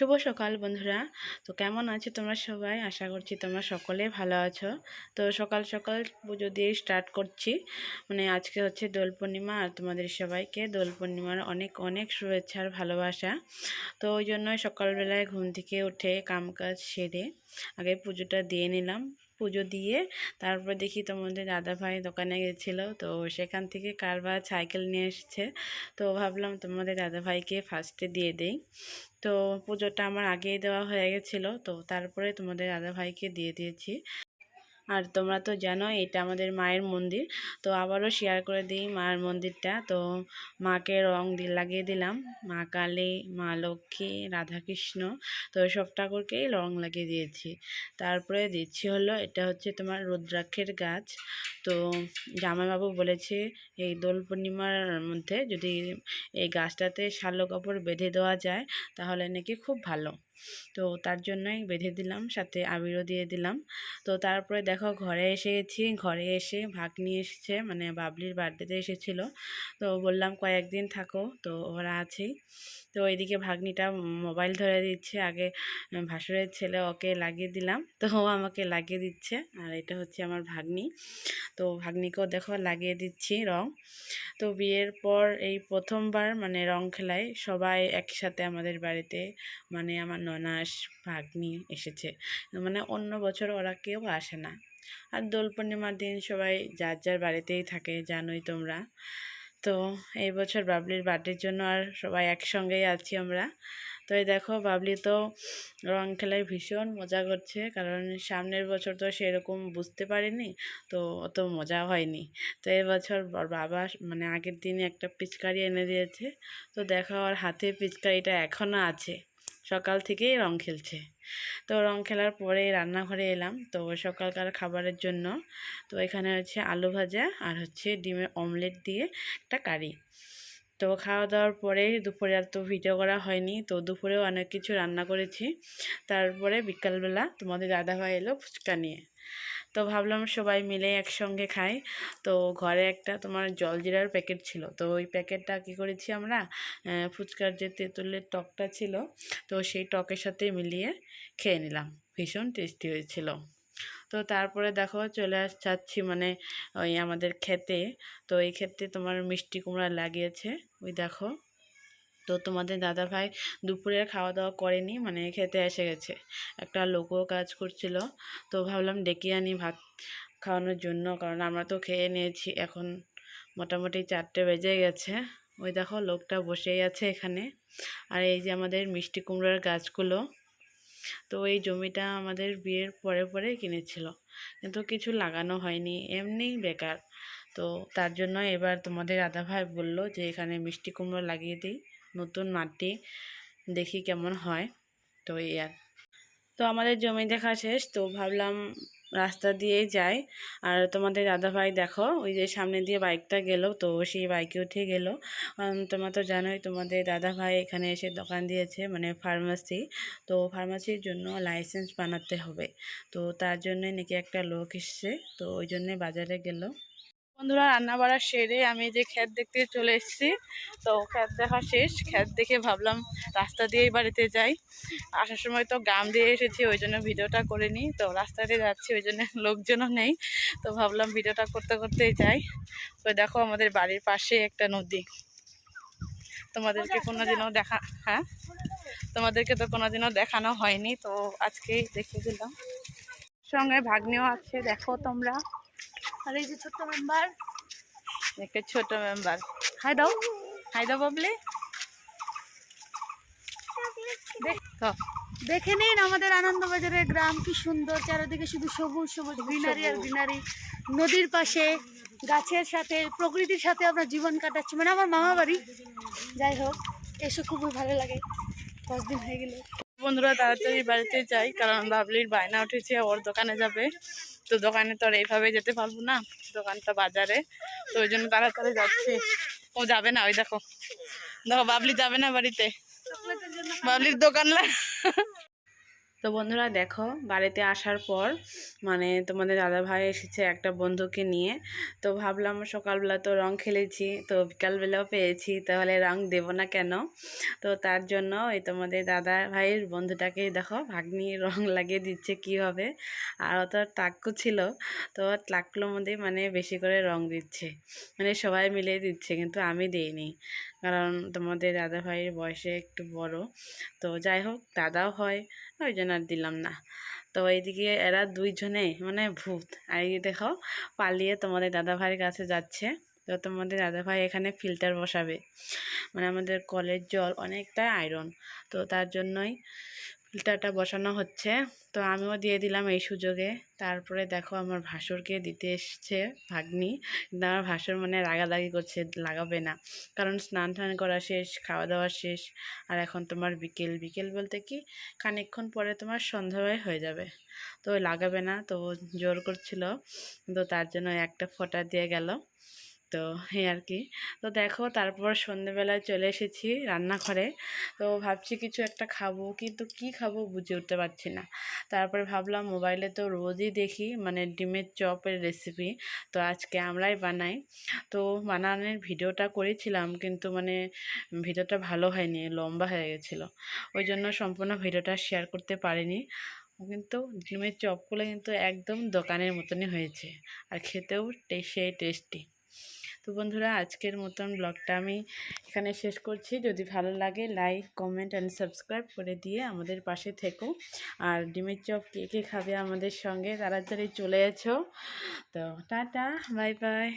শুভ সকাল বন্ধুরা। তো কেমন আছো তোমরা সবাই? আশা করছি তোমরা সকলে ভালো আছো। তো সকাল সকাল পুজো দিয়ে স্টার্ট করছি। মানে আজকে হচ্ছে দোল পূর্ণিমা আর তোমাদের সবাইকে দোল পূর্ণিমার অনেক অনেক শুভেচ্ছা আর ভালোবাসা। তো ওই জন্যই সকালবেলায় ঘুম থেকে উঠে কাম কাজ সেরে আগে পুজোটা দিয়ে নিলাম। পুজো দিয়ে তারপর দেখি তোমাদের দাদাভাই দোকানে গেছিল, তো সেখান থেকে কারবার সাইকেল নিয়ে এসছে। তো ভাবলাম তোমাদের দাদাভাইকে ফার্স্টে দিয়ে দেই। তো পুজোটা আমার আগেই দেওয়া হয়ে গেছিল, তো তারপরে তোমাদের দাদাভাইকে দিয়ে দিয়েছি। আর তোমরা তো জানো এটা আমাদের মায়ের মন্দির। তো আবারও শেয়ার করে দিই মায়ের মন্দিরটা। তো মাকে রং লাগিয়ে দিলাম। মা কালী, মা লক্ষ্মী, রাধাকৃষ্ণ। তো সব ঠাকুরকেই রং লাগিয়ে দিয়েছি। তারপরে দিচ্ছি হলো, এটা হচ্ছে তোমার রুদ্রাক্ষের গাছ। তো জামাইবাবু বলেছে, এই দোল পূর্ণিমার মধ্যে যদি এই গাছটাতে শালো কাপড় বেঁধে দেওয়া যায়, তাহলে নাকি খুব ভালো। তো তার জন্যই বেঁধে দিলাম, সাথে আবিরও দিয়ে দিলাম। তো তারপরে দেখো ঘরে এসে গেছি, ঘরে এসে ভাগ নিয়ে এসেছে মানে বাবলির বার্থডেতে এসেছিল। তো বললাম কয়েকদিন থাকো, তো ওরা আছেই। তো ওইদিকে ভাগ্নিটা মোবাইল ধরে দিচ্ছে। আগে ভাসুরের ছেলে ওকে লাগিয়ে দিলাম। তো ও আমাকে লাগিয়ে দিচ্ছে। আর এটা হচ্ছে আমার ভাগ্নি। তো ভাগ্নিকেও দেখো লাগিয়ে দিচ্ছি রং। তো বিয়ের পর এই প্রথমবার মানে রং খেলায় সবাই একসাথে আমাদের বাড়িতে মানে আমার ননাস, ভাগ্নি এসেছে। মানে অন্য বছর ওরা কেউ আসে না। আর দোল পূর্ণিমার দিন সবাই যার যার বাড়িতেই থাকে, জানোই তোমরা। তো এই বছর বাবলির বার্থডের জন্য আর সবাই একসঙ্গেই আছি আমরা। তো এই দেখো, বাবলি তো রং খেলায় ভীষণ মজা করছে, কারণ সামনের বছর তো সেরকম বুঝতে পারিনি, তো অত মজা হয়নি। তো এবছর বাবা মানে আগের দিনে একটা পিচকারি এনে দিয়েছে, তো দেখো আর হাতে পিচকারিটা এখনও আছে। সকাল থেকেই রং খেলছে। তো রং খেলার পরে রান্নাঘরে এলাম। তো সকালকার খাবারের জন্য তো এখানে হচ্ছে আলু ভাজা আর হচ্ছে ডিমের অমলেট দিয়ে একটা কারি। তো খাওয়া দাওয়ার পরে দুপুরে আর তো ভিডিও করা হয়নি। তো দুপুরেও অনেক কিছু রান্না করেছি। তারপরে বিকালবেলা তোমাদের দাদাভাই এলো ফুচকা নিয়ে। তো ভাবলাম সবাই মিলে একসঙ্গে খাই। তো ঘরে একটা তোমার জলজিরার প্যাকেট ছিল। তো ওই প্যাকেটটা কী করেছি আমরা ফুচকার যে তেঁতুলের টকটা ছিল, তো সেই টকের সাথে মিলিয়ে খেয়ে নিলাম। ভীষণ টেস্টি হয়েছিল। তো তারপরে দেখো চলে যাচ্ছি মানে ওই আমাদের খেতে তো এই ক্ষেত্রে তোমার মিষ্টি কুমড়া লাগিয়েছে। ওই দেখো। তো তোমাদের দাদা ভাই দুপুরের খাওয়া দাওয়া করেনি মানে খেতে এসে গেছে। একটা লোকও কাজ করছিল। তো ভাবলাম ডেকে আনি ভাত খাওয়ানোর জন্য, কারণ আমরা তো খেয়ে নিয়েছি। এখন মোটামুটি চারটে বেজে গেছে। ওই দেখো লোকটা বসেই আছে এখানে। আর এই যে আমাদের মিষ্টি কুমড়োর গাছগুলো তো এই জমিটা আমাদের বিয়ের পরে পরে কিনেছিল। কিন্তু কিছু লাগানো হয়নি, এমনিই বেকার। তো তার জন্য এবার তোমাদের দাদা ভাই বলল যে এখানে মিষ্টি কুমড়ো লাগিয়ে দিই, নতুন মাটি, দেখি কেমন হয়। তো এই আর। তো আমাদের জমি দেখা শেষ, তো ভাবলাম রাস্তা দিয়ে যাই আর তোমাদের দাদাভাই দেখো, ওই যে সামনে দিয়ে বাইকটা গেল, তো সেই বাইকে উঠে গেল। তোমরা তো জানোই, তোমাদের দাদাভাই এখানে এসে দোকান দিয়েছে মানে ফার্মাসি তো ফার্মাসির জন্য লাইসেন্স বানাতে হবে। তো তার জন্য নাকি একটা লোক এসছে, তো ওই জন্যে বাজারে গেল। বন্ধুরা রান্না বাড়া সেরে আমি যে ক্ষেত দেখতে চলে এসেছি। তো ক্ষেত দেখা শেষ। ক্ষেত দেখে ভাবলাম রাস্তা দিয়েই বাড়িতে যাই। আসার সময় তো গ্রাম দিয়ে এসেছি ওই জন্য ভিডিওটা করে নিই তো রাস্তা দিয়ে যাচ্ছি ওই জন্য লোকজনও নেই। তো ভাবলাম ভিডিওটা করতে করতেই যাই। তো দেখো আমাদের বাড়ির পাশে একটা নদী। তোমাদেরকে কোনোদিনও দেখা হ্যাঁ? তোমাদেরকে তো কোনোদিনও দেখানো হয়নি। তো আজকেই দেখে দিলাম। সঙ্গে ভাগ্নেও আছে দেখো তোমরা। আর এই যে ছোট্ট মেম্বার একটা ছোট মেম্বার হাই দাও। হাই দাও বাবলি। দেখে। নিন আমাদের আনন্দবাজারের গ্রাম কি সুন্দর। চারিদিকে শুধু সবুজ সবুজ গ্রিনারি আর গ্রিনারি। নদীর পাশে গাছের সাথে প্রকৃতির সাথে আমরা জীবন কাটাচ্ছি। মানে আমার মামা বাড়ি যাই হোক এসে খুবই ভালো লাগে। দশ দিন হয়ে গেল। বন্ধুরা, তাড়াতাড়ি বাড়িতে যাই, কারণ বাবলির বায়না উঠেছে, ওর দোকানে যাবে। তো দোকানে তো আর এইভাবে যেতে পারব না, দোকানটা বাজারে। তো ওই জন্য তাড়াতাড়ি যাচ্ছি। ও যাবে না, ওই দেখো। দেখো, বাবলি যাবে না বাড়িতে? বাবলির দোকান তো বন্ধুরা দেখো, বাড়িতে আসার পর মানে তোমাদের দাদা ভাই এসেছে একটা বন্ধুকে নিয়ে। তো ভাবলাম সকালবেলা তো রং খেলেছি, তো বিকালবেলাও পেয়েছি, তাহলে রং দেব না কেন? তো তার জন্য এই তোমাদের দাদা ভাইয়ের বন্ধুটাকে দেখো, ভাগ্নি রং লাগিয়ে দিচ্ছে কি হবে? আর অত টাক্কু ছিল, তো টাক্কুর মধ্যে মানে বেশি করে রং দিচ্ছে। মানে সবাই মিলে দিচ্ছে, কিন্তু আমি দিইনি। কারণ তোমাদের দাদা ভাইয়ের বয়সে একটু বড়। তো যাই হোক, দাদাও হয়, ওই জন্য আর দিলাম না। তো এইদিকে এরা দুইজনে মানে ভূত। আর এই দেখো, পালিয়ে তোমাদের দাদা ভাইয়ের কাছে যাচ্ছে। তো তোমাদের দাদা ভাই এখানে ফিল্টার বসাবে। মানে আমাদের কলের জল অনেকটা আয়রন। তো তার জন্যই ফিল্টারটা বসানো হচ্ছে। তো আমিও দিয়ে দিলাম এই সুযোগে। তারপরে দেখো আমার ভাসুরকে দিতে এসছে ভাগ্নি। কিন্তু আমার ভাসুর মানে রাগারাগি করছে, লাগাবে না। কারণ স্নান টান করা শেষ, খাওয়া দাওয়া শেষ। আর এখন তোমার বিকেল। বিকেল বলতে কি? খানিকক্ষণ পরে তোমার সন্ধ্যাবেলা হয়ে যাবে। তো লাগাবে না তো জোর করছিল। তো তার জন্য একটা ফোঁটা দিয়ে গেল। তো এই আর কি। তো দেখো তারপর সন্ধেবেলায় চলে এসেছি রান্নাঘরে। তো ভাবছি কিছু একটা খাব, কিন্তু কি খাব বুঝে উঠতে পারছি না। তারপরে ভাবলাম মোবাইলে তো রোজই দেখি মানে ডিমের চপের রেসিপি তো আজকে আমরাই বানাই। তো বানানোর ভিডিওটা করেছিলাম, কিন্তু মানে ভিডিওটা ভালো হয়নি, লম্বা হয়ে গেছিল। ওই জন্য সম্পূর্ণ ভিডিওটা শেয়ার করতে পারিনি। কিন্তু ডিমের চপগুলো কিন্তু একদম দোকানের মতনই হয়েছে। আর খেতেও সেই টেস্টি তো বন্ধুরা, আজকের মতন ব্লগটা আমি এখানে শেষ করছি। যদি ভালো লাগে লাইক কমেন্ট অ্যান্ড সাবস্ক্রাইব করে দিয়ে আমাদের পাশে থেকো। আর ডিমের চপ কে কে খাবে আমাদের সঙ্গে, তাড়াতাড়ি চলে এসো। তো টাটা বাই বাই